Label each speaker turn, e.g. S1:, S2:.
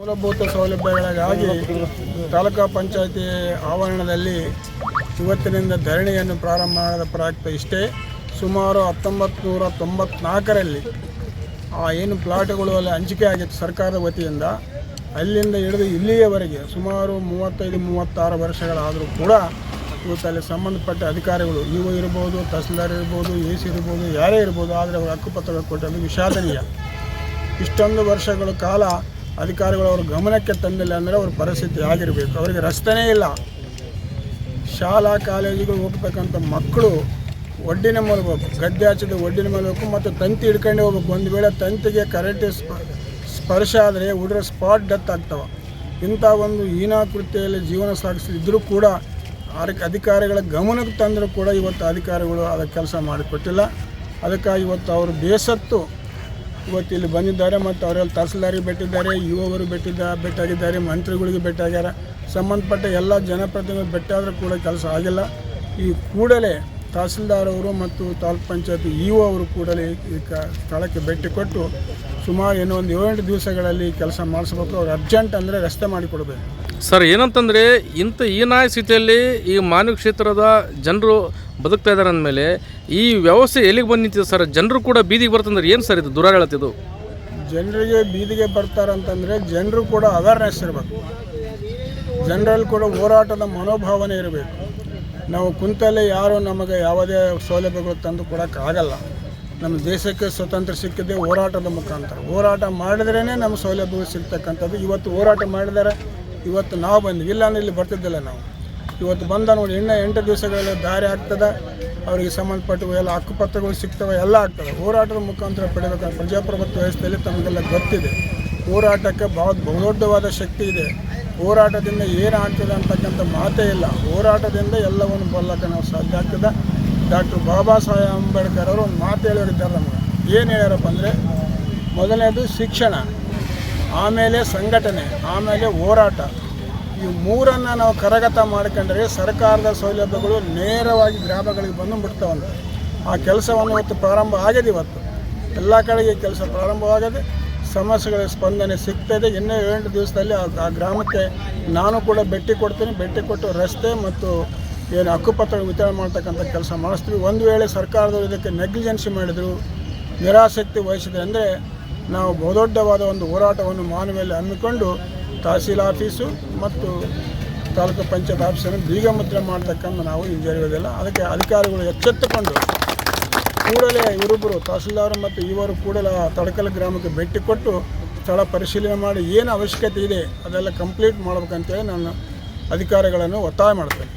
S1: ಮೂಲಭೂತ ಸೌಲಭ್ಯಗಳಿಗಾಗಿ ತಾಲೂಕಾ ಪಂಚಾಯತಿ ಆವರಣದಲ್ಲಿ ಇವತ್ತಿನಿಂದ ಧರಣಿಯನ್ನು ಪ್ರಾರಂಭ ಮಾಡಿದ ಪ್ರಯುಕ್ತ ಇಷ್ಟೇ. ಸುಮಾರು ಹತ್ತೊಂಬತ್ತು ನೂರ ತೊಂಬತ್ನಾಲ್ಕರಲ್ಲಿ ಆ ಏನು ಪ್ಲಾಟ್ಗಳು ಅಲ್ಲಿ ಹಂಚಿಕೆ ಆಗಿತ್ತು ಸರ್ಕಾರದ ವತಿಯಿಂದ, ಅಲ್ಲಿಂದ ಹಿಡಿದು ಇಲ್ಲಿಯವರೆಗೆ ಸುಮಾರು ಮೂವತ್ತೈದು, ಮೂವತ್ತಾರು ವರ್ಷಗಳಾದರೂ ಕೂಡ ಇವತ್ತು ಅಲ್ಲಿ ಸಂಬಂಧಪಟ್ಟ ಅಧಿಕಾರಿಗಳು ಇವು ಇರ್ಬೋದು, ತಹಸೀಲ್ದಾರ್ ಇರ್ಬೋದು, ಎ ಸಿ ಇರ್ಬೋದು, ಯಾರೇ ಇರ್ಬೋದು, ಆದರೆ ಅವರು ಹಕ್ಕುಪತ್ರಗಳು ಕೊಟ್ಟದ್ದು ವಿಷಾದನೀಯ. ಇಷ್ಟೊಂದು ವರ್ಷಗಳ ಕಾಲ ಅಧಿಕಾರಿಗಳು ಅವ್ರ ಗಮನಕ್ಕೆ ತಂದಿಲ್ಲ ಅಂದರೆ ಅವ್ರ ಪರಿಸ್ಥಿತಿ ಆಗಿರಬೇಕು. ಅವರಿಗೆ ರಸ್ತೆನೇ ಇಲ್ಲ. ಶಾಲಾ ಕಾಲೇಜುಗಳು ಹೋಗ್ತಕ್ಕಂಥ ಮಕ್ಕಳು ಒಡ್ಡಿನ ಮಲಗಬೇಕು ಗದ್ದೆ ಹಚ್ಚಿದ ಒಡ್ಡಿನ ಮಲಗಬೇಕು ಮತ್ತು ತಂತಿ ಹಿಡ್ಕೊಂಡೇ ಹೋಗ್ಬೇಕು. ಒಂದು ವೇಳೆ ತಂತಿಗೆ ಕರೆಂಟ್ ಸ್ಪ, ಸ್ಪರ್ಶ ಆದರೆ ಹುಡುಗರ ಸ್ಪಾಟ್ ಡೆತ್ ಆಗ್ತವೆ. ಇಂಥ ಒಂದು ಹೀನಾಕೃತ್ಯದಲ್ಲಿ ಜೀವನ ಸಾಗಿಸಿದ್ರು ಕೂಡ ಅದಕ್ಕೆ ಅಧಿಕಾರಿಗಳ ಗಮನಕ್ಕೆ ತಂದರೂ ಕೂಡ ಇವತ್ತು ಅಧಿಕಾರಿಗಳು ಅದಕ್ಕೆ ಕೆಲಸ ಮಾಡಿಕೊಟ್ಟಿಲ್ಲ. ಅದಕ್ಕಾಗಿ ಇವತ್ತು ಅವರು ಬೇಸತ್ತು ಇವತ್ತು ಇಲ್ಲಿ ಬಂದಿದ್ದಾರೆ ಮತ್ತು ಅವರೆಲ್ಲ ತಹಸೀಲ್ದಾರಿಗೆ ಭೇಟಿದ್ದಾರೆ ಯುವವರು ಭೇಟಿದ್ದ ಭೇಟಿಯಾಗಿದ್ದಾರೆ, ಮಂತ್ರಿಗಳಿಗೆ ಭೇಟಿಯಾಗ್ಯಾರ. ಸಂಬಂಧಪಟ್ಟ ಎಲ್ಲ ಜನಪ್ರತಿನಿಧಿಗಳು ಭೇಟಿಯಾದರೂ ಕೂಡ ಕೆಲಸ ಆಗಿಲ್ಲ. ಈ ಕೂಡಲೇ ತಹಸೀಲ್ದಾರ್ ಅವರು ಮತ್ತು ತಾಲೂಕ್ ಪಂಚಾಯತ್ ಇಒ ಅವರು ಕೂಡಲೇ ಈ ಕ ಸ್ಥಳಕ್ಕೆ ಭೇಟಿ ಕೊಟ್ಟು ಸುಮಾರು ಏನೋ ಒಂದು ಏಳೆಂಟು ದಿವಸಗಳಲ್ಲಿ ಕೆಲಸ ಮಾಡಿಸ್ಬೇಕು. ಅವ್ರು ಅರ್ಜೆಂಟ್ ಅಂದರೆ ರಸ್ತೆ ಮಾಡಿಕೊಡ್ಬೇಕು.
S2: ಸರ್, ಏನಂತಂದರೆ ಇಂಥ ಹೀನಾಯ ಸ್ಥಿತಿಯಲ್ಲಿ ಈ ಮಾನವ ಕ್ಷೇತ್ರದ ಜನರು ಬದುಕ್ತಾ ಇದ್ದಾರೆ ಅಂದಮೇಲೆ ಈ ವ್ಯವಸ್ಥೆ ಎಲ್ಲಿಗೆ ಬಂದು ನಿಂತಿದೆ ಸರ್? ಜನರು ಕೂಡ ಬೀದಿಗೆ ಬರ್ತಂದ್ರೆ ಏನು ಸರ್ ಇದು ದುರಾಡಳತಿದು
S1: ಜನರಿಗೆ ಬೀದಿಗೆ ಬರ್ತಾರಂತಂದರೆ ಜನರು ಕೂಡ ಅವೇರ್ನೆಸ್ ಇರಬೇಕು. ಜನರಲ್ಲಿ ಕೂಡ ಹೋರಾಟದ ಮನೋಭಾವನೆ ಇರಬೇಕು. ನಾವು ಕುಂತಲ್ಲೇ ಯಾರು ನಮಗೆ ಯಾವುದೇ ಸೌಲಭ್ಯಗಳು ತಂದು ಕೊಡೋಕ್ಕಾಗಲ್ಲ. ನಮ್ಮ ದೇಶಕ್ಕೆ ಸ್ವತಂತ್ರ ಸಿಕ್ಕಿದೆ ಹೋರಾಟದ ಮುಖಾಂತರ. ಹೋರಾಟ ಮಾಡಿದ್ರೇ ನಮ್ಮ ಸೌಲಭ್ಯಗಳು ಸಿಗ್ತಕ್ಕಂಥದ್ದು. ಇವತ್ತು ಹೋರಾಟ ಮಾಡಿದರೆ ಇವತ್ತು ನಾವು ಬಂದ್ವಿ ಇಲ್ಲಾಂದ್ರೆ ಇಲ್ಲಿ ಬರ್ತಿದ್ದಿಲ್ಲ ನಾವು. ಇವತ್ತು ಬಂದ ನೋಡಿ ಇನ್ನೂ ಎಂಟು ದಿವಸಗಳಲ್ಲಿ ದಾರಿ ಆಗ್ತದೆ. ಅವರಿಗೆ ಸಂಬಂಧಪಟ್ಟವು ಎಲ್ಲ ಹಕ್ಕುಪತ್ರಗಳು ಸಿಗ್ತವೆ, ಎಲ್ಲ ಆಗ್ತದೆ ಹೋರಾಟದ ಮುಖಾಂತರ ಪಡೆಯಬೇಕಂತ ಪ್ರಜಾಪ್ರಭುತ್ವ ವ್ಯವಸ್ಥೆಯಲ್ಲಿ ತಮಗೆಲ್ಲ ಗೊತ್ತಿದೆ. ಹೋರಾಟಕ್ಕೆ ಭಾಳ ಬಹುದೊಡ್ಡವಾದ ಶಕ್ತಿ ಇದೆ. ಹೋರಾಟದಿಂದ ಏನು ಆಗ್ತದೆ ಅಂತಕ್ಕಂಥ ಮಾತೇ ಇಲ್ಲ. ಹೋರಾಟದಿಂದ ಎಲ್ಲವನ್ನು ಬಲ್ಲಕ್ಕೆ ನಾವು ಸಾಧ್ಯ ಆಗ್ತದೆ. ಡಾಕ್ಟರ್ ಬಾಬಾ ಸಾಹೇಬ್ ಅಂಬೇಡ್ಕರ್ ಅವರು ಒಂದು ಮಾತು ಹೇಳಿದ್ದಾರೆ ನಮಗೆ. ಏನು ಹೇಳ್ಯಾರಪ್ಪ ಅಂದರೆ, ಮೊದಲನೇದು ಶಿಕ್ಷಣ. ಆಮೇಲೆ ಸಂಘಟನೆ, ಆಮೇಲೆ ಹೋರಾಟ. ಈ ಮೂರನ್ನು ನಾವು ಕರಗತ ಮಾಡ್ಕೊಂಡ್ರೆ ಸರ್ಕಾರದ ಸೌಲಭ್ಯಗಳು ನೇರವಾಗಿ ಗ್ರಾಮಗಳಿಗೆ ಬಂದು ಮುಟ್ತಾವಂತೆ ಆ ಕೆಲಸವನ್ನು ಇವತ್ತು ಪ್ರಾರಂಭ ಆಗಿದೆ ಇವತ್ತು. ಎಲ್ಲ ಕಡೆಗೆ ಕೆಲಸ ಪ್ರಾರಂಭವಾಗಿದೆ ಸಮಸ್ಯೆಗಳ ಸ್ಪಂದನೆ ಸಿಗ್ತದೆ. ಇನ್ನೂ ಎಂಟು ದಿವಸದಲ್ಲಿ ಆ ಆ ಗ್ರಾಮಕ್ಕೆ ನಾನು ಕೂಡ ಭೇಟಿ ಕೊಡ್ತೀನಿ. ಭೇಟಿ ಕೊಟ್ಟು ರಸ್ತೆ ಮತ್ತು ಏನು ಹಕ್ಕುಪತ್ರ ವಿತರಣೆ ಮಾಡ್ತಕ್ಕಂಥ ಕೆಲಸ ಮಾಡಿಸ್ತೀವಿ. ಒಂದು ವೇಳೆ ಸರ್ಕಾರದವರು ಇದಕ್ಕೆ ನೆಗ್ಲಿಜೆನ್ಸಿ ಮಾಡಿದರು, ನಿರಾಸಕ್ತಿ ವಹಿಸಿದೆ ಅಂದರೆ ನಾವು ಬಹುದೊಡ್ಡವಾದ ಒಂದು ಹೋರಾಟವನ್ನು ಮಾನವಿಯಲ್ಲಿ ಹಮ್ಮಿಕೊಂಡು ತಹಸೀಲ್ ಆಫೀಸು ಮತ್ತು ತಾಲೂಕು ಪಂಚಾಯತ್ ಆಫೀಸನ್ನು ಬೀಗ ಮುದ್ರೆ ಮಾಡ್ತಕ್ಕಂಥ ನಾವು ಹಿಂಜರಿಯೋದಿಲ್ಲ ಅದಕ್ಕೆ ಅಧಿಕಾರಿಗಳು ಎಚ್ಚೆತ್ತುಕೊಂಡು ಕೂಡಲೇ ಇವರಿಬ್ಬರು ತಹಸೀಲ್ದಾರ್ ಮತ್ತು ಇವರು ಕೂಡಲೇ ತಡಕಲ್ ಗ್ರಾಮಕ್ಕೆ ಭೇಟಿ ಕೊಟ್ಟು ಸ್ಥಳ ಪರಿಶೀಲನೆ ಮಾಡಿ ಏನು ಅವಶ್ಯಕತೆ ಇದೆ ಅದೆಲ್ಲ ಕಂಪ್ಲೀಟ್ ಮಾಡ್ಬೇಕಂತೇಳಿ ನಾನು ಅಧಿಕಾರಿಗಳನ್ನು ಒತ್ತಾಯ ಮಾಡ್ತೇನೆ.